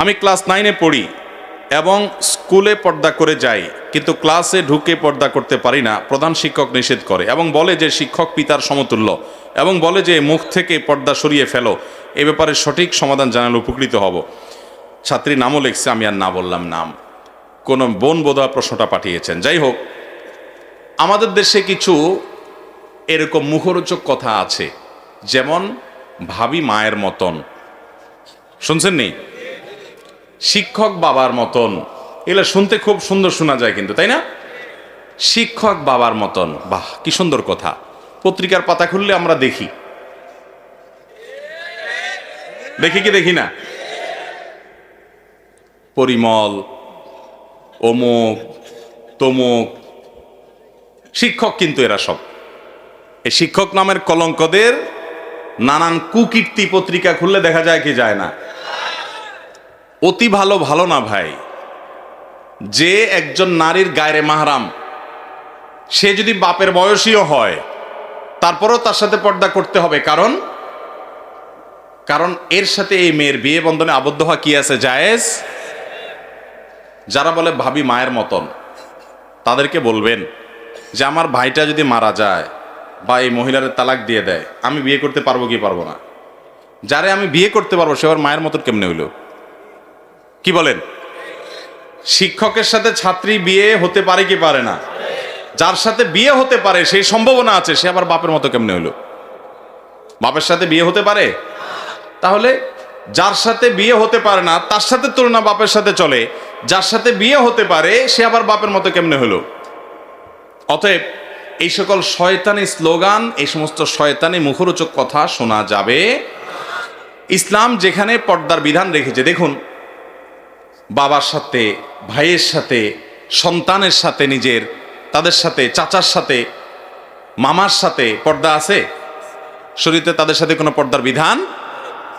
আমি ক্লাস নাইনে পড়ি এবং স্কুলে পর্দা করে যাই, কিন্তু ক্লাসে ঢুকে পর্দা করতে পারি না, প্রধান শিক্ষক নিষেধ করে এবং বলে যে শিক্ষক পিতার সমতুল্য এবং বলে যে মুখ থেকে পর্দা সরিয়ে ফেলো, এ ব্যাপারে সঠিক সমাধান জানালে উপকৃত হব। ছাত্রী নামও লিখছে, আমি আর না বললাম নাম। কোনো বোন বোধা প্রশ্নটা পাঠিয়েছেন। যাই হোক, আমাদের দেশে কিছু এরকম মুখরোচক কথা আছে, যেমন ভাবি মায়ের মতন। শুনছেন নি? শিক্ষক বাবার মতন। এগুলো শুনতে খুব সুন্দর শোনা যায় কিন্তু, তাই না? শিক্ষক বাবার মতন। বাহ, কি সুন্দর কথা। পত্রিকার পাতা খুললে আমরা দেখি। দেখি কি দেখি না? পরিমল, অমুক, তমুক। শিক্ষক কিন্তু এরা সব। এই শিক্ষক নামের কলঙ্কদের নানান কুকীর্তি পত্রিকা খুললে দেখা যায় কি যায় না। অতি ভালো ভালো না ভাই। যে একজন নারীর গায়ের মাহারাম, সে যদি বাপের বয়সীও হয়, তারপরও তার সাথে পর্দা করতে হবে। কারণ কারণ এর সাথে এই মেয়ের বিয়ে বন্ধনে আবদ্ধ হওয়া কি আছে? জায়েজ? যারা বলে ভাবি মায়ের মতন, তাদেরকে বলবেন যে আমার ভাইটা যদি মারা যায় বা এই মহিলার তালাক দিয়ে দেয়, আমি বিয়ে করতে পারব কি পারব না? যারে আমি বিয়ে করতে পারব, সে আমার মায়ের মতন কেমনে হইল? কি বলেন? শিক্ষকের সাথে ছাত্রী বিয়ে হতে পারে কি পারে না? যার সাথে বিয়ে হতে পারে, সেই সম্ভাবনা আছে, সে আবার বাপের মতো কেমনে হইল বাপের সাথে বিয়ে হতে পারে? তাহলে যার সাথে বিয়ে হতে পারে না, তার সাথে তুলনা বাপের সাথে চলে, যার সাথে বিয়ে হতে পারে, সে আবার বাপের মতো কেমনে হলো? অতএব এই সকল শয়তানি স্লোগান, এই সমস্ত শয়তানি মুখরোচক কথা শোনা যাবে। ইসলাম যেখানে পর্দার বিধান রেখেছে, দেখুন বাবার সাথে, ভাইয়ের সাথে, সন্তানের সাথে, নিজের, তাদের সাথে, চাচার সাথে, মামার সাথে পর্দা আছে? শরীরে তাদের সাথে কোনো পর্দার বিধান?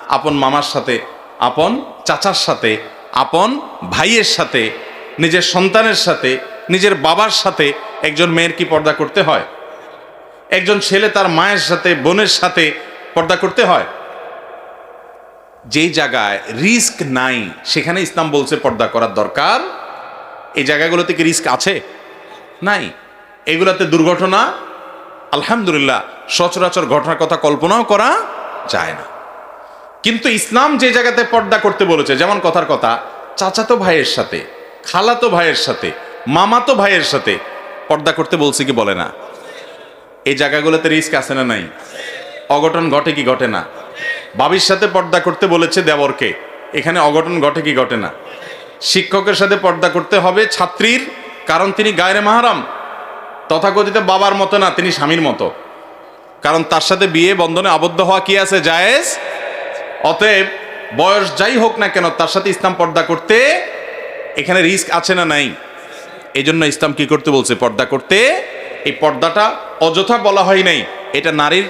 আপন মামার সাথে, আপন চাচার সাথে, আপন ভাইয়ের সাথে, নিজের সন্তানের সাথে, নিজের বাবার সাথে একজন মেয়ের কি পর্দা করতে হয়? একজন ছেলে তার মায়ের সাথে, বোনের সাথে পর্দা করতে হয়? যেই জায়গায় রিস্ক নাই, সেখানে ইসলাম বলছে পর্দা করার দরকার। এই জায়গাগুলোতে কি রিস্ক আছে? নাই। এগুলাতে দুর্ঘটনা, আলহামদুলিল্লাহ, সচরাচর ঘটনার কথা কল্পনাও করা যায় না। কিন্তু ইসলাম যে জায়গাতে পর্দা করতে বলেছে, যেমন কথার কথা, চাচাতো ভাইয়ের সাথে, খালাতো ভাইয়ের সাথে, মামাতো ভাইয়ের সাথে পর্দা করতে বলছে কি বলে না? এই জায়গাগুলোতে রিস্ক আছে না নাই? অঘটন ঘটে কি ঘটে না? বাবির সাথে পর্দা করতে বলেছে দেবরকে এখানে অঘটন ঘটে কি ঘটে না? শিক্ষকের সাথে পর্দা করতে হবে ছাত্রীর, কারণ তিনি গায়ের মাহারাম। তথাকথিত বাবার মতো না, তিনি স্বামীর মতো। কারণ তার সাথে বিয়ে বন্ধনে আবদ্ধ হওয়া কি আছে? জায়েজ। অতএব বয়স যাই হোক না কেন, তার সাথে ইসলাম পর্দা করতে এখানে রিস্ক আছে না নাই? এই জন্য ইসলাম কি করতে বলছে? পর্দা করতে। এই পর্দাটা অযথা বলা হয় নাই। এটা নারীর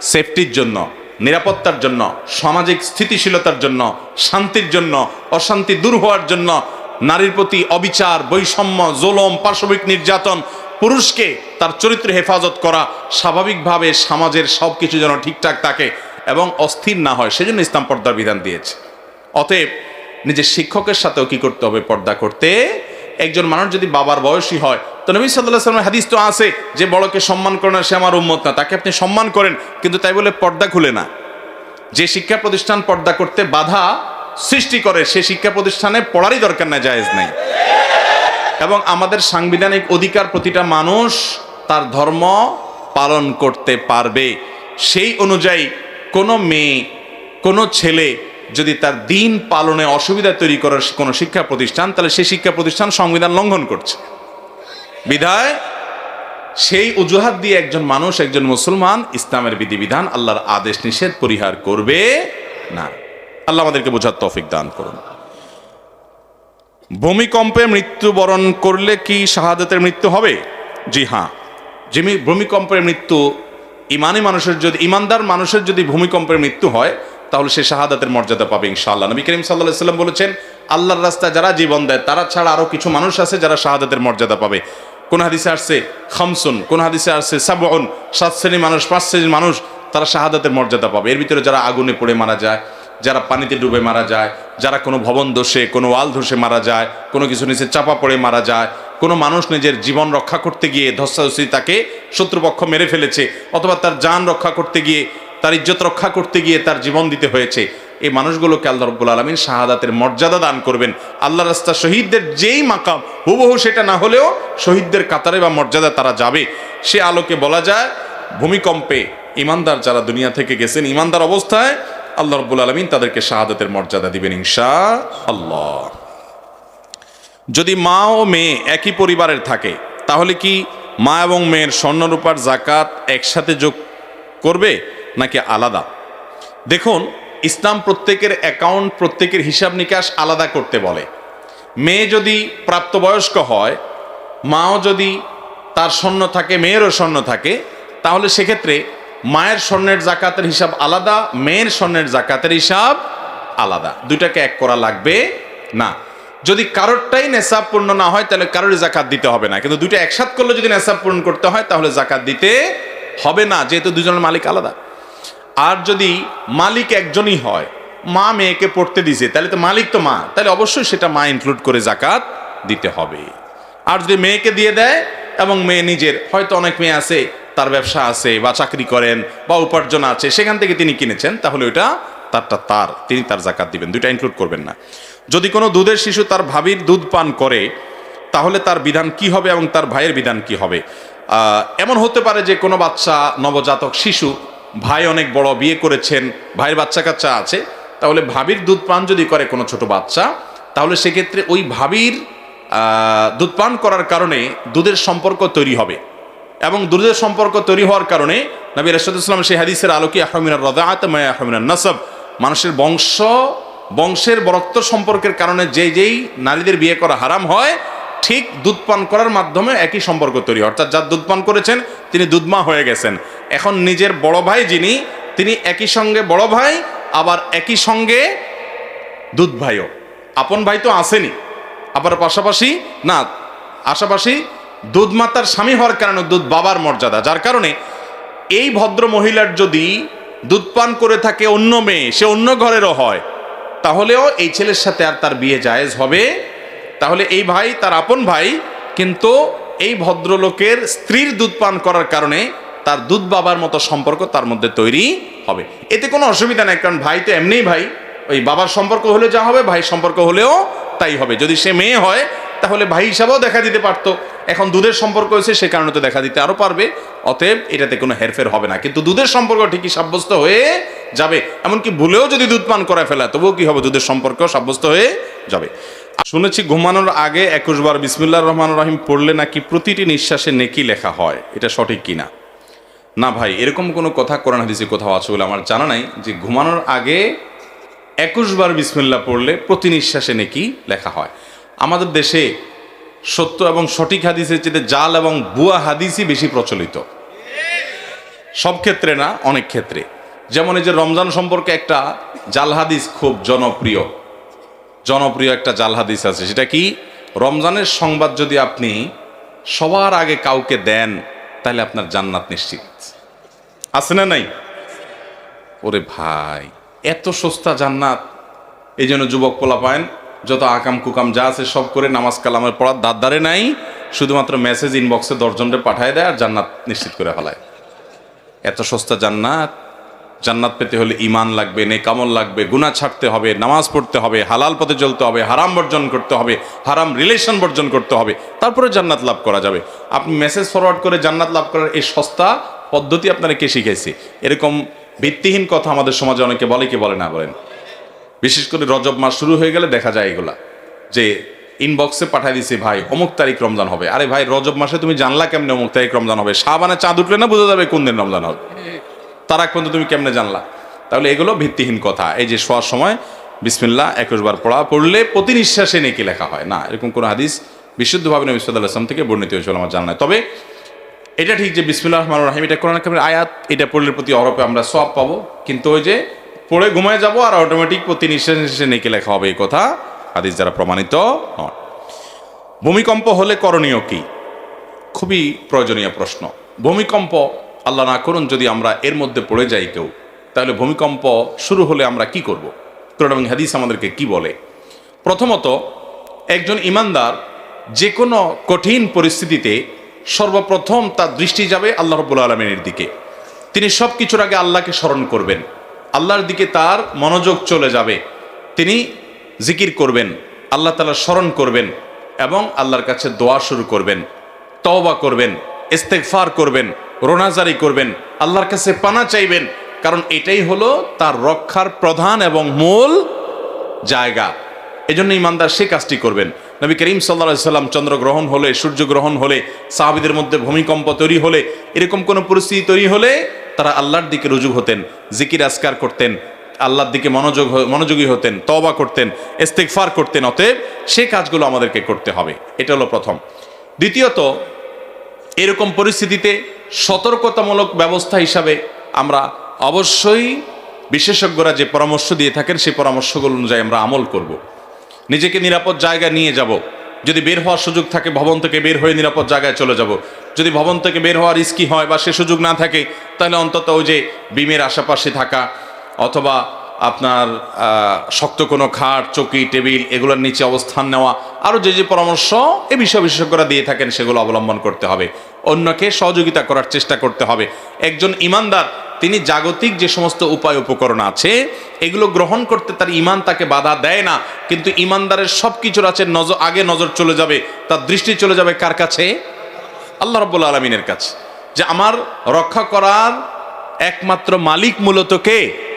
সেফটির জন্য। নিরাপত্তার জন্য, সামাজিক স্থিতিশীলতার জন্য, শান্তির জন্য, অশান্তি দূর হওয়ার জন্য নারীর প্রতি অবিচার, বৈষম্য, জোলম, পার্শ্বিক নির্যাতন, পুরুষকে তার চরিত্র হেফাজত করা, স্বাভাবিকভাবে সমাজের সব কিছু যেন ঠিকঠাক থাকে এবং অস্থির না হয়, সেজন্য ইসলাম পর্দার বিধান দিয়েছে। অতএব নিজের শিক্ষকের সাথেও কি করতে হবে? পর্দা করতে। একজন মানুষ যদি বাবার বয়সী হয় তো নবী সাল্লাহ সাল্লামের হাদিস তো আছে যে বড়কে সম্মান করে না, সে আমার উম্মত না। তাকে আপনি সম্মান করেন, কিন্তু তাই বলে পর্দা খুলে না। যে শিক্ষা প্রতিষ্ঠান পর্দা করতে বাধা সৃষ্টি করে, সে শিক্ষা প্রতিষ্ঠানে পড়ারই দরকার না জায়েজ নাই। এবং আমাদের সাংবিধানিক অধিকার প্রতিটা মানুষ তার ধর্ম পালন করতে পারবে। সেই অনুযায়ী কোনো মেয়ে, কোনো ছেলে যদি তার দিন পালনে অসুবিধা তৈরি করার কোনো শিক্ষা প্রতিষ্ঠান, তাহলে সেই শিক্ষা প্রতিষ্ঠান সংবিধান লঙ্ঘন করছে। বিধায় সেই অজুহাত দিয়ে একজন মানুষ, একজন মুসলমান ইসলামের বিধিবিধান আল্লাহর আদেশ নিষেধ পরিহার করবে না। আল্লাহ আমাদেরকে বোঝার তৌফিক দান করুন। ভূমিকম্পে মৃত্যুবরণ করলে কি শাহাদাতের মৃত্যু হবে? জি হ্যাঁ। যিনি ভূমিকম্পের মৃত্যু ইমানি মানুষের যদি ইমানদার মানুষের যদি ভূমিকম্পের মৃত্যু হয়, তাহলে সে শাহাদাতের মর্যাদা পাবে ইনশাআল্লাহ। নবী করিম সাল্লাহ সাল্লাম বলেছেন, আল্লাহর রাস্তায় যারা জীবন দেয়, তারা ছাড়া আরও কিছু মানুষ আছে যারা শাহাদাতের মর্যাদা পাবে। কোন হাদিসে আসছে খামসুন, কোন হাদিসে আসছে সাবন সাত শ্রেণির মানুষ, পাঁচ শ্রেণির মানুষ, তারা শাহাদাতের মর্যাদা পাবে। এর ভিতরে যারা আগুনে পড়ে মারা যায়, যারা পানিতে ডুবে মারা যায়, যারা কোনো ভবন দোষে কোনো ওয়াল ধসে মারা যায়, কোনো কিছু নিচে চাপা পড়ে মারা যায়, কোনো মানুষ নিজের জীবন রক্ষা করতে গিয়ে ধস্তাধস্তি তাকে শত্রুপক্ষ মেরে ফেলেছে, অথবা তার যান রক্ষা করতে গিয়ে, তার ইজ্জত রক্ষা করতে গিয়ে তার জীবন দিতে হয়েছে। এই মানুষগুলোকে আল্লাহ রব্বুল আলমিন শাহাদাতের মর্যাদা দান করবেন। আল্লাহ রাস্তা শহীদদের যেই মাকাম, হুবহু সেটা না হলেও শহীদদের কাতারে বা মর্যাদা তারা যাবে। সে আলোকে বলা যায়, ভূমিকম্পে ইমানদার যারা দুনিয়া থেকে গেছেন, ইমানদার অবস্থায় আল্লাহ রব্বুল আলমিন তাদেরকে শাহাদাতের মর্যাদা দিবেন ইনশা আল্লাহ যদি মা ও মেয়ে একই পরিবারের থাকে, তাহলে কি মা এবং মেয়ের স্বর্ণরূপার জাকাত একসাথে যোগ করবে নাকি আলাদা? দেখুন ইসলাম প্রত্যেকের অ্যাকাউন্ট প্রত্যেকের হিসাব নিকাশ আলাদা করতে বলে। মেয়ে যদি প্রাপ্তবয়স্ক হয়, মাও যদি তার স্বর্ণ থাকে, মেয়েরও স্বর্ণ থাকে, তাহলে সেক্ষেত্রে মায়ের স্বর্ণের জাকাতের হিসাব আলাদা, মেয়ের স্বর্ণের জাকাতের হিসাব আলাদা। দুইটাকে এক করা লাগবে না। যদি কারোরটাই নেশাব পূর্ণ না হয়, তাহলে কারোর জাকাত দিতে হবে না। কিন্তু দুইটা একসাথ করলে যদি নেশাব পূরণ করতে হয়, তাহলে জাকাত দিতে হবে না, যেহেতু দুজনের মালিক আলাদা। আর যদি মালিক একজনই হয়, মা মেয়েকে পড়তে দিছে, তাহলে তো মালিক তো মা, তাহলে অবশ্যই সেটা মা ইনক্লুড করে জাকাত দিতে হবে। আর যদি মেয়েকে দিয়ে দেয় এবং মেয়ে নিজের, হয়তো অনেক মেয়ে আছে, তার ব্যবসা আছে, বা চাকরি করেন, বা উপার্জন আছে, সেখান থেকে তিনি কিনেছেন, তাহলে ওইটা তারটা তার, তিনি তার জাকাত দিবেন, দুইটা ইনক্লুড করবেন না। যদি কোনো দুধের শিশু তার ভাবির দুধ পান করে, তাহলে তার বিধান কি হবে এবং তার ভাইয়ের বিধান কি হবে? এমন হতে পারে যে কোনো বাচ্চা, নবজাতক শিশু ভাই অনেক বড় বিয়ে করেছেন, ভাইয়ের বাচ্চা কাচ্চা আছে, তাহলে ভাবির দুধ পান যদি করে কোনো ছোট বাচ্চা, তাহলে সেক্ষেত্রে ওই ভাবির দুধ পান করার কারণে দুধের সম্পর্ক তৈরি হবে। এবং দুধের সম্পর্ক তৈরি হওয়ার কারণে নবী রাশাদুল্লাম সেই হাদিসের আলোকে, আহমিনার রদাআত মায়া আহমিনার নাসব, মানুষের বংশ, বংশের বরক্ত সম্পর্কের কারণে যেই যেই নারীদের বিয়ে করা হারাম হয়, ঠিক দুধ পান করার মাধ্যমে একই সম্পর্ক তৈরি অর্থাৎ যার দুধ পান করেছেন তিনি দুধমা হয়ে গেছেন। এখন নিজের বড় ভাই যিনি, তিনি একই সঙ্গে বড় ভাই, আবার একই সঙ্গে দুধ ভাইও। আপন ভাই তো আসেনি। আবার পাশাপাশি, না, আশাপাশি দুধ মাতার স্বামী হওয়ার কারণে দুধ বাবার মর্যাদা, যার কারণে এই ভদ্র মহিলার যদি দুধ পান করে থাকে অন্য মেয়ে, সে অন্য ঘরেরও হয়, তাহলেও এই ছেলের সাথে আর তার বিয়ে জায়েজ হবে। তাহলে এই ভাই, তার আপন ভাই, কিন্তু এই ভদ্রলোকের স্ত্রীর দুধ পান করার কারণে তার দুধ বাবার মতো সম্পর্ক তার মধ্যে তৈরি হবে। এতে কোনো অসুবিধা নেই, কারণ ভাই তো এমনিই ভাই। ওই বাবার সম্পর্ক হলে যা হবে ভাই সম্পর্ক হলেও তাই হবে। যদি সে মেয়ে হয়, তাহলে ভাই হিসাবেও দেখা দিতে পারতো। এখন দুধের সম্পর্ক হয়েছে, সে কারণে তো দেখা দিতে আরও পারবে। অতএব এটাতে কোনো হেরফের হবে না। কিন্তু দুধের সম্পর্ক ঠিকই সাব্যস্ত হয়ে যাবে। এমনকি ভুলেও যদি দুধ পান করে ফেলা, তবুও কি হবে? দুধের সম্পর্ক সাব্যস্ত হয়ে যাবে। শুনেছি ঘুমানোর আগে একুশ বার বিসমিল্লা রহমান রহিম পড়লে নাকি প্রতিটি নিঃশ্বাসে নেকি লেখা হয়, এটা সঠিক কিনা? না ভাই, এরকম কোনো কথা কোরআন হাদিসে কোথাও আছে বলে আমার জানা নাই যে ঘুমানোর আগে একুশ বার বিসমিল্লা পড়লে প্রতি নিঃশ্বাসে নেকি লেখা হয়। আমাদের দেশে সত্য এবং সঠিক হাদিসের চেয়ে জাল এবং বুয়া হাদিসই বেশি প্রচলিত। সব ক্ষেত্রে না, অনেক ক্ষেত্রে। যেমন এই যে রমজান সম্পর্কে একটা জাল হাদিস খুব জনপ্রিয়। জনপ্রিয় একটা জাল হাদিস আছে। সেটা কি? রমজানের সংবাদ যদি আপনি সবার আগে কাউকে দেন, তাহলে আপনার জান্নাত নিশ্চিত। আছে না নাই? ওরে ভাই, এত সস্তা জান্নাত। এই জন্য যুবক পোলা পায়েন যত আকাম কুকাম যা আছে সব করে নামাজ কালামের পড়ার দাঁত দাঁড়ে নাই, শুধুমাত্র মেসেজ ইনবক্সে দশজনরে পাঠায় দেয় আর জান্নাত নিশ্চিত করে ফেলায়। এত সস্তা জান্নাত। জান্নাত পেতে হলে ইমান লাগবে নেকামল লাগবে, গুনাহ ছাড়তে হবে, নামাজ পড়তে হবে, হালাল পথে চলতে হবে, হারাম বর্জন করতে হবে, হারাম রিলেশন বর্জন করতে হবে, তারপরে জান্নাত লাভ করা যাবে। আপনি মেসেজ ফরওয়ার্ড করে জান্নাত লাভ করার এই সস্তা পদ্ধতি আপনারা কে শিখাইছে? এরকম ভিত্তিহীন কথা আমাদের সমাজে অনেকে বলে, কি বলে না বলেন? বিশেষ করে রজব মাস শুরু হয়ে গেলে দেখা যায় এগুলা, যে ইনবক্সে পাঠাই দিছে, ভাই, অমুক তারিখ রমজান হবে। আরে ভাই, রজব মাসে তুমি জানলা কেমনে অমুক তারিখ রমজান হবে? সাবানে চাঁদ উঠলে না বোঝা যাবে কোন দিন রমজান হবে? তার আগ পর্যন্ত তুমি কেমনে জানলা? তাহলে এগুলো ভিত্তিহীন কথা। এই যে শোয়ার সময় বিসমিল্লা একুশ বার পড়া, পড়লে প্রতি নিঃশ্বাসে নেকি লেখা হয়। না, এরকম কোনো হাদিস বিশুদ্ধভাবে নবী সাল্লাহ আসলাম থেকে বর্ণিত হয়েছিল আমার জানা তবে এটা ঠিক যে বিসমিল্লাহ রহমান রাহিম, এটা কোরআন কারিমের আয়াত, এটা পড়লে প্রতি অরপে আমরা সব পাবো। কিন্তু ওই যে পড়ে ঘুমায় যাব আর অটোমেটিক প্রতি নিঃশ্বাস নিঃশ্বাসে নেকি লেখা হবে, এই কথা হাদিস দ্বারা প্রমাণিত নয়। ভূমিকম্প হলে করণীয় কি? খুবই প্রয়োজনীয় প্রশ্ন। ভূমিকম্প আল্লাহ না করুন যদি আমরা এর মধ্যে পড়ে যাই কেউ। তাহলে ভূমিকম্প শুরু হলে আমরা কি করব। কোরআন এবং হাদিস আমাদেরকে কি বলে? প্রথমত, একজন ইমানদার যে কোনো কঠিন পরিস্থিতিতে সর্বপ্রথম তার দৃষ্টি যাবে আল্লাহ রব্বুল আলমিনের দিকে। তিনি সব কিছুর আগে আল্লাহকে স্মরণ করবেন। আল্লাহর দিকে তার মনোযোগ চলে যাবে। তিনি জিকির করবেন, আল্লাহ তালা স্মরণ করবেন এবং আল্লাহর কাছে দোয়া শুরু করবেন, তওবা করবেন, ইস্তেগফার করবেন রোনাজারি করবেন, আল্লাহর কাছে পানা চাইবেন, কারণ এটাই হলো তার রক্ষার প্রধান এবং মূল জায়গা। এজন্য ইমানদার সে কাজটি করবেন। নবী করিম সাল্লা সাল্লাম চন্দ্রগ্রহণ হলে, সূর্যগ্রহণ হলে, সাহাবিদের মধ্যে ভূমিকম্প তৈরি হলে, এরকম কোনো পরিস্থিতি তৈরি হলে তারা আল্লাহর দিকে রুজু হতেন, জিকির আসকার করতেন, আল্লাহর দিকে মনোযোগ মনোযোগী হতেন তবা করতেন, ইস্তেগফার করতেন, অতএব সে কাজগুলো আমাদেরকে করতে হবে। এটা হলো প্রথম। দ্বিতীয়ত এরকম পরিস্থিতিতে সতর্কতামূলক ব্যবস্থা হিসাবে আমরা অবশ্যই বিশেষজ্ঞরা যে পরামর্শ দিয়ে থাকেন, সেই পরামর্শগুলো অনুযায়ী আমরা আমল করব। নিজেকে নিরাপদ জায়গায় নিয়ে যাব যদি বের হওয়ার সুযোগ থাকে, ভবন থেকে বের হয়ে নিরাপদ জায়গায় চলে যাব যদি ভবন থেকে বের হওয়ার রিস্কি হয় বা সে সুযোগ না থাকে, তাহলে অন্তত ওই যে বিমের আশেপাশে থাকা অথবা আপনার শক্ত কোনো খাট, চৌকি, টেবিল এগুলোর নিচে অবস্থান নেওয়া, আরও যে যে পরামর্শ এ বিষয় বিশেষজ্ঞরা দিয়ে থাকেন সেগুলো অবলম্বন করতে হবে। অন্যকে সহযোগিতা করার চেষ্টা করতে হবে। একজন ইমানদার, তিনি জাগতিক যে সমস্ত উপায় উপকরণ আছে, এগুলো গ্রহণ করতে তার ইমান তাকে বাধা দেয় না। কিন্তু ইমানদারের সব কিছুর আছে নজর আগে নজর চলে যাবে, তার দৃষ্টি চলে যাবে কার কাছে? আল্লাহ রব্বুল আলমিনের কাছে। যে আমার রক্ষা করার একমাত্র মালিক মূলত কে?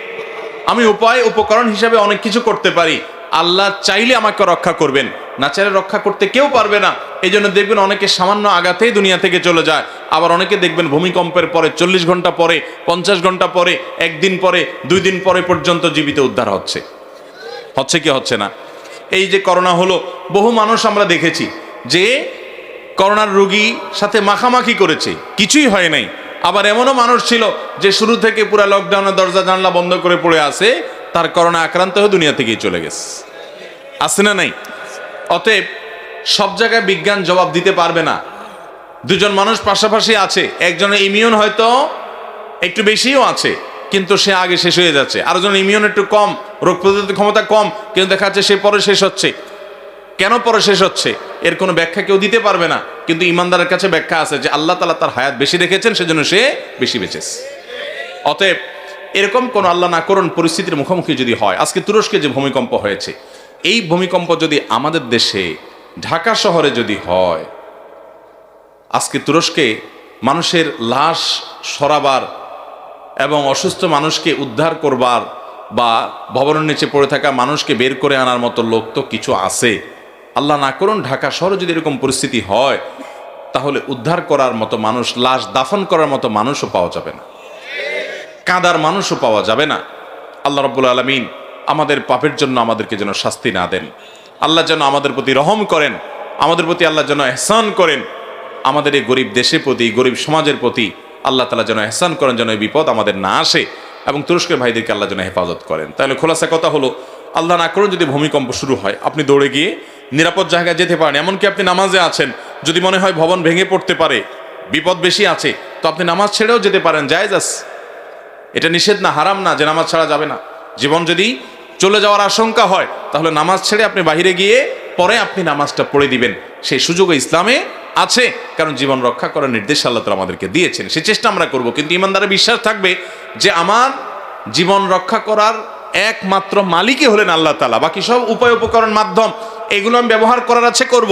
আমি উপায়, উপকরণ হিসাবে অনেক কিছু করতে পারি। আল্লাহ চাইলে আমাকে রক্ষা করবেন। না চাইলে রক্ষা করতে কেউ পারবে না। এই জন্য দেখবেন অনেকে সামান্য আঘাতেই দুনিয়া থেকে চলে যায়। আবার অনেকে দেখবেন ভূমিকম্পের পরে, চল্লিশ ঘণ্টা পরে, পঞ্চাশ ঘণ্টা পরে, একদিন পরে, দুই দিন পরে পর্যন্ত জীবিত উদ্ধার হচ্ছে। হচ্ছে কি হচ্ছে না? এই যে করোনা হলো, বহু মানুষ আমরা দেখেছি যে করোনার রোগী সাথে মাখামাখি করেছে। কিছুই হয় নাই। আবার এমনও মানুষ ছিল যে শুরু থেকে পুরো লকডাউনের দরজা জানলা বন্ধ করে পড়ে আছে, তার করোনা আক্রান্ত হয়ে দুনিয়া থেকেই চলে গেছে। আছে না নাই? অতএব সব জায়গায় বিজ্ঞান জবাব দিতে পারবে না। দুজন মানুষ পাশাপাশি আছে, একজনের ইমিউন হয়তো একটু বেশিও আছে, কিন্তু সে আগে শেষ হয়ে যাচ্ছে। আরেকজন ইমিউন একটু কম, রোগ প্রতিরোধ ক্ষমতা কম, কিন্তু দেখা যাচ্ছে সে পরে শেষ হচ্ছে। কেন পরে শেষ হচ্ছে? এর কোনো ব্যাখ্যা কেউ দিতে পারবে না। কিন্তু ইমানদারের কাছে ব্যাখ্যা আছে যে আল্লাহ তালা তার হায়াত বেশি রেখেছেন, সেজন্য সে বেশি বেঁচেছে। অতএব এরকম কোন আল্লাহ না করুন, পরিস্থিতির মুখোমুখি যদি হয়। আজকে তুরস্কে যে ভূমিকম্প হয়েছে, এই ভূমিকম্প যদি আমাদের দেশে, ঢাকা শহরে যদি হয়, আজকে তুরস্কে মানুষের লাশ সরাবার এবং অসুস্থ মানুষকে উদ্ধার করবার বা ভবনের নিচে পড়ে থাকা মানুষকে বের করে আনার মতো লোক তো কিছু আছে। আল্লাহ না করুন, ঢাকা শহরে যদি এরকম পরিস্থিতি হয়, তাহলে উদ্ধার করার মতো মানুষ, লাশ দাফন করার মতো মানুষও পাওয়া যাবে না। কাঁদার মানুষও পাওয়া যাবে না। আল্লাহ রব্বুল আলমিন আমাদের পাপের জন্য আমাদেরকে যেন শাস্তি না দেন। আল্লাহ যেন আমাদের প্রতি রহম করেন, আমাদের প্রতি আল্লাহ যেন এহসান করেন। আমাদের এই গরিব দেশের প্রতি গরিব সমাজের প্রতি আল্লাহ তালা যেন এহসান করেন, যেন এই বিপদ আমাদের না আসে এবং তুরস্কের ভাইদেরকে আল্লাহ যেন হেফাজত করেন। তাহলে খোলাসা কথা হলো, আল্লাহ না করুন যদি ভূমিকম্প শুরু হয়, আপনি দৌড়ে গিয়ে নিরাপদ জায়গায় যেতে পারেন। এমনকি আপনি নামাজে আছেন, যদি মনে হয় ভবন ভেঙে পড়তে পারে, বিপদ বেশি আছে, তো আপনি নামাজ ছেড়েও যেতে পারেন। আছে। এটা নিষেধ না, হারাম না যে নামাজ ছাড়া যাবে না। জীবন যদি চলে যাওয়ার আশঙ্কা হয়, তাহলে নামাজ ছেড়ে আপনি বাইরে গিয়ে পরে আপনি নামাজটা পড়ে দিবেন। সেই সুযোগ ইসলামে আছে, কারণ জীবন রক্ষা করার নির্দেশ আল্লাহ তালা আমাদেরকে দিয়েছেন। সে চেষ্টা আমরা করব, কিন্তু ইমানদারের বিশ্বাস থাকবে যে আমার জীবন রক্ষা করার একমাত্র মালিকই হলেন আল্লাহ তালা বাকি সব উপায় উপকরণ মাধ্যম এগুলো আমি ব্যবহার করার আছে, করব।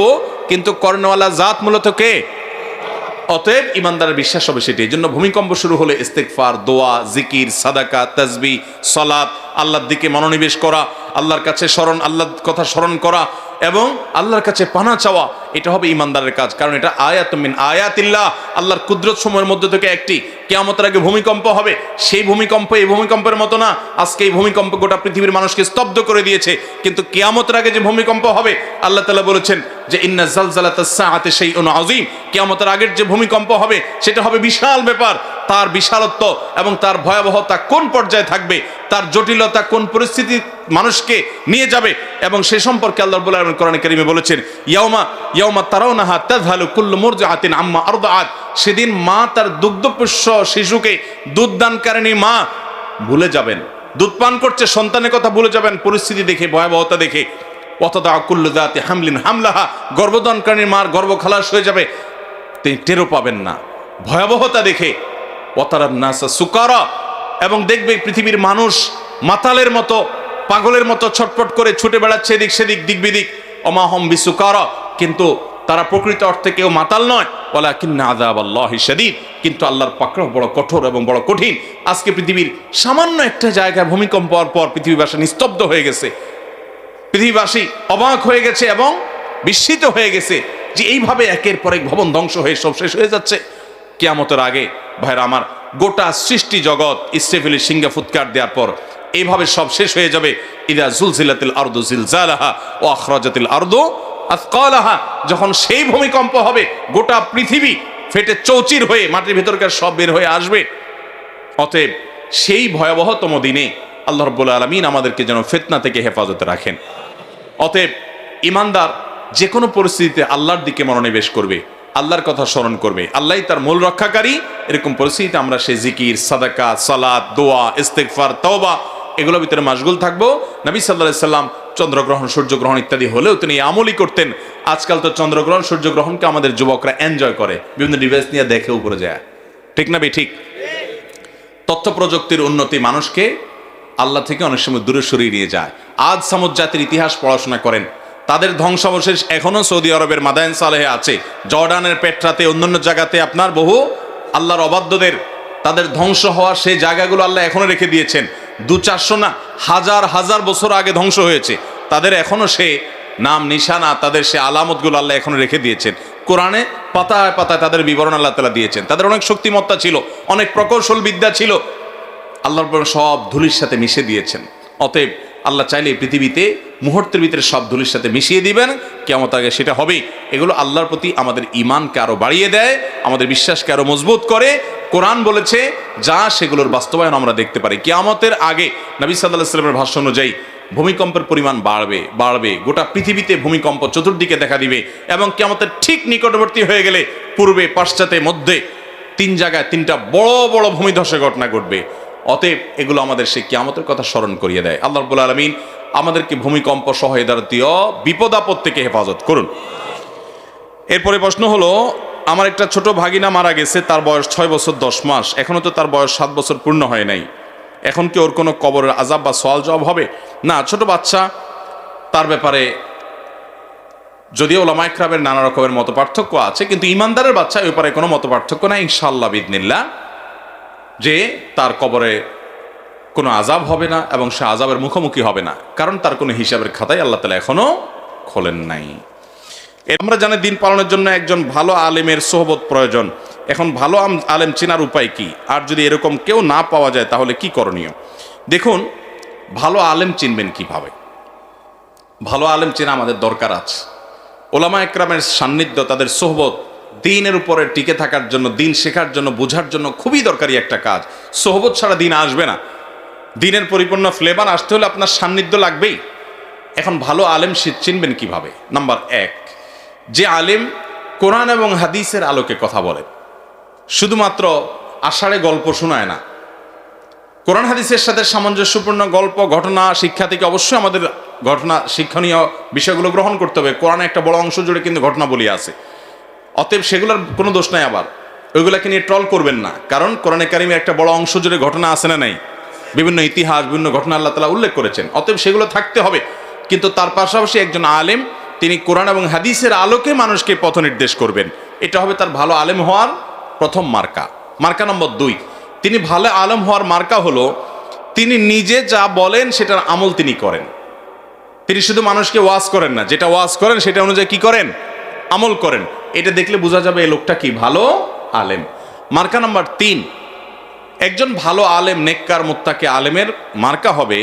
কিন্তু কর্ণওয়ালা জাত মূলত কে? অতএব ইমানদারের বিশ্বাস হবে সেটি। এই জন্য ভূমিকম্প শুরু হলে ইস্তেকফার দোয়া, জিকির, সাদাকা তাজবি সলাৎ, আল্লাহর দিকে মনোনিবেশ করা, আল্লাহর কাছে স্মরণ, আল্লাহর কথা স্মরণ করা এবং আল্লাহর কাছে পানা চাওয়া, এটা হবে ইমানদারের কাজ। কারণ এটা আয়াত মিন আয়াতিল্লাহ। আল্লাহর কুদরত সময়ের মধ্যে থেকে একটি। কেয়ামতের আগে ভূমিকম্প হবে। সেই ভূমিকম্প এই ভূমিকম্পের মতো না। আজকে এই ভূমিকম্প গোটা পৃথিবীর মানুষকে স্তব্ধ করে দিয়েছে। কিন্তু কেয়ামতের আগে যে ভূমিকম্প হবে, আল্লাহ তালা বলেছেন যে ইন্না জালজালাতে সেই অনু আজিম কেয়ামতের আগের যে ভূমিকম্প হবে, সেটা হবে বিশাল ব্যাপার। তার বিশালত্ব এবং তার ভয়াবহতা কোন পর্যায়ে থাকবে, তার জটিলতা কোন পরিস্থিতি মানুষকে নিয়ে যাবে এবং সে সম্পর্কে আল্লাহ রব্বুল আলামিন কোরআন কারিমে বলেছেন, ইয়াউমা ইয়াউমা তারাউনাহা তাযহালু কুল্লু মুরজাআতিন আম্মা আরদাআত। সেদিন মা তার দুগ্ধপুষ্য শিশুকে দুধ দানকারিণী মা ভুলে যাবেন। দুধ পান করছে, সন্তানের কথা ভুলে যাবেন, পরিস্থিতি দেখে, ভয়াবহতা দেখে। অতদা হামলিন হামলাহা। মার গর্ভ খালাস হয়ে যাবে। তিনি টেরও পাবেন না। ভয়াবহতা দেখে নাসা এবং দেখবে পৃথিবীর মানুষ মাতালের মতো, পাগলের মতো ছটফট করে ছুটে বেড়াচ্ছে এদিক সেদিক, দিক বিদিক। অমাহম বিসুকারা। কিন্তু তারা প্রকৃত অর্থে কেউ মাতাল নয়। বলে কিন্না আদাব আল্লাহ শাদীদ। কিন্তু আল্লাহর পাকড়াও বড় কঠোর এবং বড় কঠিন। আজকে পৃথিবীর সামান্য একটা জায়গায় ভূমিকম্প হওয়ার পর পৃথিবীবাসী নিস্তব্ধ হয়ে গেছে। পৃথিবীবাসী অবাক হয়ে গেছে এবং বিস্মিত হয়ে গেছে যে এইভাবে একের পর এক ভবন ধ্বংস হয়ে সব শেষ হয়ে যাচ্ছে। কেয়ামতের আগে ভাইরা আমার, গোটা সৃষ্টি জগৎ ইস্তেফিলি সিংহা ফুৎকার দেওয়ার পর এইভাবে সব শেষ হয়ে যাবে। ইদা জুলজিলাতিল আরদু জিলজালাহা ও আখরাজাতিল আরদু আথকালাহা যখন সেই ভূমিকম্প হবে, গোটা পৃথিবী ফেটে চৌচির হয়ে, মাটির ভেতরকার সব বের হয়ে আসবে। অতএব সেই ভয়াবহতম দিনে আল্লাহ রব্বুল আলমিন আমাদেরকে যেন ফেতনা থেকে হেফাজতে রাখেন। অতএব ইমানদার যে কোনো পরিস্থিতিতে আল্লাহর দিকে মনোনিবেশ করবে, আল্লাহর কথা স্মরণ করবে। আল্লাহই তার মূল রক্ষাকারী। এরকম পরিস্থিতিতে আমরা সেই জিকির, সাদাকা সালাদ দোয়া ইস্তেকফার তওবা এগুলোর ভিতরে মাসগুল থাকব। নবী সাল্লাহ সাল্লাম চন্দ্রগ্রহণ, সূর্যগ্রহণ ইত্যাদি হলেও তিনি আমলই করতেন। আজকাল তো চন্দ্রগ্রহণ, সূর্যগ্রহণকে আমাদের যুবকরা এনজয় করে, বিভিন্ন ডিভাইস নিয়ে দেখে উপরে যায়। ঠিক না বে ঠিক? তথ্য প্রযুক্তির উন্নতি মানুষকে আল্লাহ থেকে অনেক সময় দূরে সরিয়ে নিয়ে যায়। আজ সামুদ জাতির ইতিহাস পড়াশোনা করেন। তাদের ধ্বংসাবশেষ এখনও সৌদি আরবের মাদায়ন সালেহে আছে। জর্ডানের পেট্রাতে অন্যান্য জায়গাতে আপনার বহু আল্লাহর অবাধ্যদের তাদের ধ্বংস হওয়ার সেই জায়গাগুলো আল্লাহ এখনও রেখে দিয়েছেন। দু চারশো না, হাজার হাজার বছর আগে ধ্বংস হয়েছে। তাদের এখনও সে নাম, নিশানা, তাদের সে আলামতগুলো আল্লাহ এখনও রেখে দিয়েছেন। কোরআনে পাতায় পাতায় তাদের বিবরণ আল্লাহ তালা দিয়েছেন। তাদের অনেক শক্তিমত্তা ছিল, অনেক প্রকৌশল বিদ্যা ছিল। আল্লাহর পর সব ধুলির সাথে মিশে দিয়েছেন। অতএব আল্লাহ চাইলে পৃথিবীতে মুহূর্তের ভিতরে সব ধুলির সাথে মিশিয়ে দিবেন কেমন আগে সেটা হবেই। এগুলো আল্লাহর প্রতি আমাদের ইমানকে আরও বাড়িয়ে দেয়, আমাদের বিশ্বাসকে আরও মজবুত করে। কোরআন বলেছে, যা সেগুলোর বাস্তবায়ন আমরা দেখতে পারি। কেয়ামতের আগে নবী সাল্লাহ সাল্লামের ভাষ্য অনুযায়ী ভূমিকম্পের পরিমাণ বাড়বে বাড়বে। গোটা পৃথিবীতে ভূমিকম্প চতুর্দিকে দেখা দিবে এবং কেয়ামতের ঠিক নিকটবর্তী হয়ে গেলে পূর্বে পাশ্চাত্যে মধ্যে তিন জায়গায় তিনটা বড় বড় ভূমিধসের ঘটনা ঘটবে। অতএব এগুলো আমাদের সেই কিয়ামতের কথা স্মরণ করিয়ে দেয়। আল্লাহ রব্বুল আলমিন আমাদেরকে ভূমিকম্প সহ এদারতীয় বিপদ আপদ থেকে হেফাজত করুন। এরপরে প্রশ্ন হলো, আমার একটা ছোট ভাগিনা মারা গেছে, তার বয়স ছয় বছর দশ মাস। এখনও তো তার বয়স সাত বছর পূর্ণ হয় নাই। এখন কি ওর কোনো কবরের আজাব বা সওয়াল জবাব হবে? না, ছোট বাচ্চা, তার ব্যাপারে যদিও ওলামাইক্রামের নানা রকমের মত পার্থক্য আছে, কিন্তু ইমানদারের বাচ্চা ওই ব্যাপারে কোনো মত পার্থক্য নাই ইনশাল্লাহ বিদনিল্লা যে তার কবরে কোনো আজাব হবে না এবং সে আজাবের মুখোমুখি হবে না। কারণ তার কোনো হিসাবের খাতায় আল্লাহ তালা এখনও খোলেন নাই। আমরা জানি দিন পালনের জন্য একজন ভালো আলেমের সোহবত প্রয়োজন। এখন ভালো আলেম চেনার উপায় কি? আর যদি এরকম কেউ না পাওয়া যায় তাহলে কি করণীয়? দেখুন, ভালো আলেম চিনবেন কীভাবে? ভালো আলেম চেনা আমাদের দরকার আছে। ওলামা একরামের সান্নিধ্য, তাদের সোহবত দিনের উপরে টিকে থাকার জন্য, দিন শেখার জন্য, বোঝার জন্য খুবই দরকারি একটা কাজ। সোহবত ছাড়া দিন আসবে না। দিনের পরিপূর্ণ ফ্লেভার আসতে হলে আপনার সান্নিধ্য লাগবেই। এখন ভালো আলেম সি- চিনবেন কীভাবে? নাম্বার এক, যে আলেম কোরআন এবং হাদিসের আলোকে কথা বলে। শুধুমাত্র আষাঢ়ে গল্প শোনায় না। কোরআন, হাদিসের সাথে সামঞ্জস্যপূর্ণ গল্প, ঘটনা, শিক্ষা থেকে অবশ্যই আমাদের ঘটনা, শিক্ষণীয় বিষয়গুলো গ্রহণ করতে হবে। কোরআনে একটা বড় অংশ জুড়ে কিন্তু ঘটনা বলি আছে। অতএব সেগুলোর কোনো দোষ নাই আবার। ওইগুলাকে নিয়ে ট্রল করবেন না। কারণ কোরআনে কারিমে একটা বড় অংশ জুড়ে ঘটনা আছে না নাই? বিভিন্ন ইতিহাস, বিভিন্ন ঘটনা আল্লাহ তালা উল্লেখ করেছেন। অতএব সেগুলো থাকতে হবে। কিন্তু তার পাশাপাশি একজন আলেম, তিনি কোরআন এবং হাদিসের আলোকে মানুষকে পথ নির্দেশ করবেন। এটা হবে তার ভালো আলেম হওয়ার প্রথম মার্কা। মার্কা নম্বর দুই। তিনি ভালো আলেম হওয়ার মার্কা হলো, তিনি নিজে যা বলেন সেটার আমল তিনি করেন। তিনি শুধু মানুষকে ওয়াজ করেন না। যেটা ওয়াজ করেন সেটা অনুযায়ী কি করেন? আমল করেন। এটা দেখলে বোঝা যাবে এই লোকটা কি ভালো আলেম। মার্কা নাম্বার তিন, একজন ভালো আলেম, নেককার, মুত্তাকে আলেমের মার্কা হবে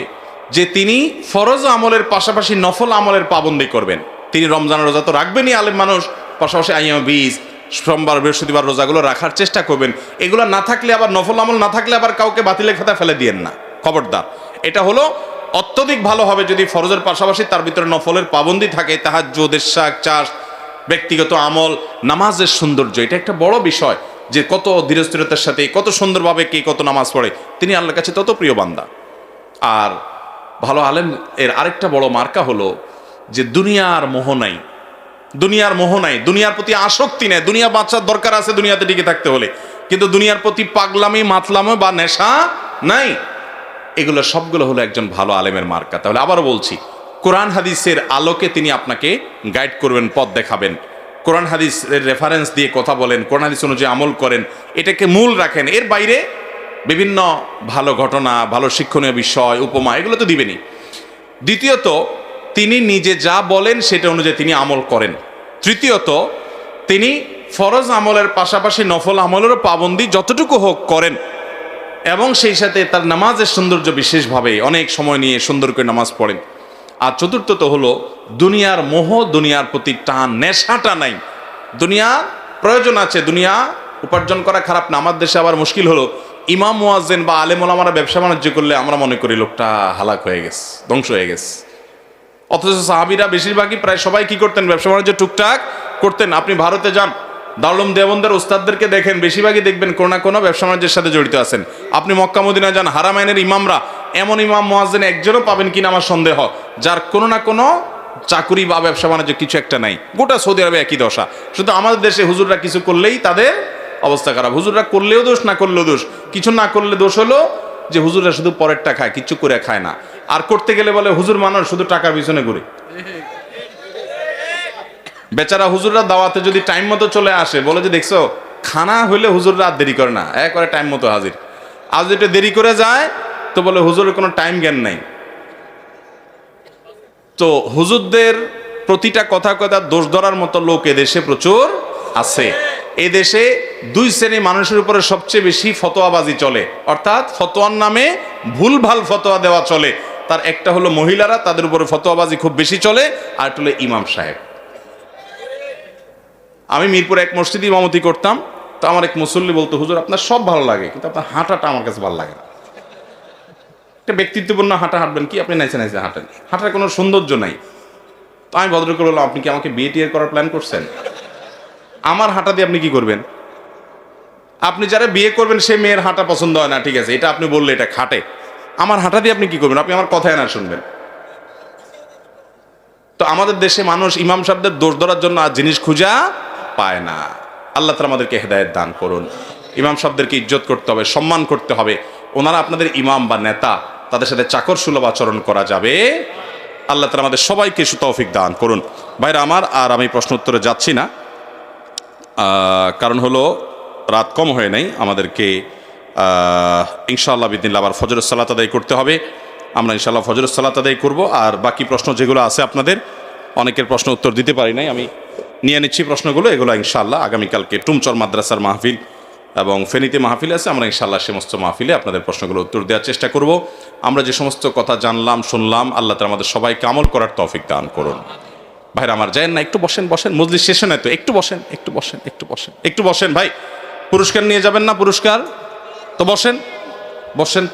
যে তিনি ফরজ আমলের পাশাপাশি নফল আমলের পাবন্দি করবেন। তিনি রমজান রোজা তো রাখবেনই আলেম মানুষ, পাশাপাশি আইয়া বীজ, সোমবার, বৃহস্পতিবার রোজাগুলো রাখার চেষ্টা করবেন। এগুলো না থাকলে আবার নফল আমল না থাকলে আবার কাউকে বাতিলের খাতা ফেলে দিয়েন না। খবরদার, এটা হলো অত্যধিক ভালো হবে যদি ফরজের পাশাপাশি তার ভিতরে নফলের পাবন্দি থাকে। তাহার জোদের শাক চাষ ব্যক্তিগত আমল, নামাজের সৌন্দর্য, এটা একটা বড় বিষয় যে কত ধীরস্থিরতার সাথে, কত সুন্দরভাবে কে কত নামাজ পড়ে, তিনি আল্লাহর কাছে তত প্রিয় বান্দা। আর ভালো আলেম, এর আরেকটা বড় মার্কা হলো যে দুনিয়ার মোহ নাই। দুনিয়ার মোহ নাই, দুনিয়ার প্রতি আসক্তি নেই, দুনিয়া বাঁচার দরকার আছে দুনিয়াতে টিকে থাকতে হলে। কিন্তু দুনিয়ার প্রতি পাগলামি, মাতলামো বা নেশা নাই। এগুলো সবগুলো হলো একজন ভালো আলেমের মার্কা। তাহলে আবারও বলছি কোরআন হাদিসের আলোকে তিনি আপনাকে গাইড করবেন, পথ দেখাবেন। কোরআন হাদিসের রেফারেন্স দিয়ে কথা বলেন, কোরআন হাদিস অনুযায়ী আমল করেন, এটাকে মূল রাখেন। এর বাইরে বিভিন্ন ভালো ঘটনা, ভালো শিক্ষণীয় বিষয়, উপমা, এগুলো তো দিবেনই। দ্বিতীয়ত, তিনি নিজে যা বলেন সেটা অনুযায়ী তিনি আমল করেন। তৃতীয়ত, তিনি ফরজ আমলের পাশাপাশি নফল আমলেরও পাবন্দি যতটুকু হোক করেন। এবং সেই সাথে তার নামাজের সৌন্দর্য বিশেষভাবে অনেক সময় নিয়ে সুন্দর করে নামাজ পড়েন। আর চতুর্থত হলো, দুনিয়ার মোহ, দুনিয়ার প্রতি টান, নেশাটা নাই। দুনিয়া, প্রয়োজন আছে দুনিয়া, উপার্জন করা খারাপ না। আমার দেশে আবার মুশকিল হলো, ইমাম, মুয়াজ্জেন বা আলেম ওলামারা ব্যবসা বাণিজ্য করলে আমরা মনে করি লোকটা হালাক হয়ে গেছে, ধ্বংস হয়ে গেছে। অথচ সাহাবিরা বেশিরভাগই প্রায় সবাই কি করতেন? ব্যবসা বাণিজ্য টুকটাক করতেন। আপনি ভারতে যান দারুলম দেবন্দের উস্তাদদেরকে দেখেন, বেশিরভাগই দেখবেন কোনো না কোনো ব্যবসা বাণিজ্যের সাথে জড়িত আছেন। আপনি মক্কা যান হারামাইনের ইমামরা, এমন ইমাম, মোয়াজ্জেন একজনও পাবেন কিনা আমার সন্দেহ। যার কোনো না কোনো চাকুরি বা ব্যবসা বাণিজ্য কিছু একটা নাই। গোটা সৌদি আরবে একই দশা। শুধু আমাদের দেশে হুজুররা কিছু করলেই তাদের অবস্থা খারাপ। হুজুররা করলেও দোষ, না করলেও দোষ। কিছু না করলে দোষ হলো যে হুজুররা শুধু পরেরটা খায় কিচ্ছু করে খায় না। আর করতে গেলে বলে, হুজুর মানুষ শুধু টাকার পিছনে ঘুরে। বেচারা হুজুররা দাওয়াতে যদি টাইম মতো চলে আসে, বলে যে, দেখছ, খানা হইলে হুজুররা আর দেরি করে না, একবারে টাইম মতো হাজির। আজ যেটা দেরি করে যায়, তো বলে, হুজুরের কোনো টাইম জ্ঞান নাই। তো হুজুরদের প্রতিটা কথা কথা দোষ ধরার মতো লোক এদেশে প্রচুর আছে। এদেশে দুই শ্রেণি মানুষের উপরে সবচেয়ে বেশি ফতোয়াবাজি চলে। অর্থাৎ ফতোয়ার নামে ভুলভাল ফতোয়া দেওয়া চলে। তার একটা হলো মহিলারা, তাদের উপরে ফতোয়াবাজি খুব বেশি চলে, আর একটা হলো ইমাম সাহেব। আমি মিরপুরে এক মসজিদে ইমামতি করতাম, তো আমার এক মুসল্লি বলতো, হুজুর, আপনার সব ভালো লাগে, কিন্তু আপনার হাঁটাটা আমার কাছে ভালো লাগে না। একটা ব্যক্তিত্বপূর্ণ হাঁটা হাঁটবেন কি? আপনি নাইছে নাইছে হাঁটেন। হাঁটার কোনো সৌন্দর্য নাই। তো আমি ভদ্র করে বললাম, আপনি কি আমাকে বিয়ে টিয়ে করার প্ল্যান করছেন? আমার হাঁটা দিয়ে আপনি কি করবেন? আপনি যারা বিয়ে করবেন, সে মেয়ের হাঁটা পছন্দ হয় না, ঠিক আছে, এটা আপনি বললে এটা খাটে। আমার হাঁটা দিয়ে আপনি কি করবেন? আপনি আমার কথায় না শুনবেন। তো আমাদের দেশে মানুষ ইমাম সাহেবদের দোষ ধরার জন্য আর জিনিস খুঁজা পায় না। আল্লাহ তালা আমাদেরকে হেদায়ত দান করুন। ইমাম সাহেবদেরকে ইজ্জত করতে হবে, সম্মান করতে হবে। ওনারা আপনাদের ইমাম বা নেতা, তাদের সাথে চাকর সুলভ আচরণ করা যাবে। আল্লাহ তালা আমাদের সবাইকে সুতৌফিক দান করুন। ভাইরা আমার, আর আমি প্রশ্ন উত্তরে যাচ্ছি না। কারণ হলো, রাত কম হয়ে নাই। আমাদেরকে ইনশাআল্লাহ বিদিন আবার ফজর সালাত করতে হবে। আমরা ইনশাআল্লাহ ফজর সালাত করব। আর বাকি প্রশ্ন যেগুলো আছে আপনাদের, অনেকের প্রশ্ন উত্তর দিতে পারি নাই। আমি নিয়ে নিচ্ছি প্রশ্নগুলো, এগুলো ইনশাআল্লাহ আগামীকালকে টুমচর মাদ্রাসার মাহফিল এবং ফেনীতে মাহফিল আছে, আমরা ইনশাআল্লাহ সমস্ত মাহফিলে আপনাদের প্রশ্নগুলো উত্তর দেওয়ার চেষ্টা করব। আমরা যে সমস্ত কথা জানলাম, শুনলাম, আল্লাহ তালা আমাদের সবাইকে আমল করার তৌফিক দান করুন। ভাইরা আমার যায় না, একটু বসেন বসেন, মজলিস শেষে নয় তো, একটু বসেন একটু বসেন একটু বসেন একটু বসেন ভাই। পুরস্কার নিয়ে যাবেন না পুরস্কার? তো বসেন বসেন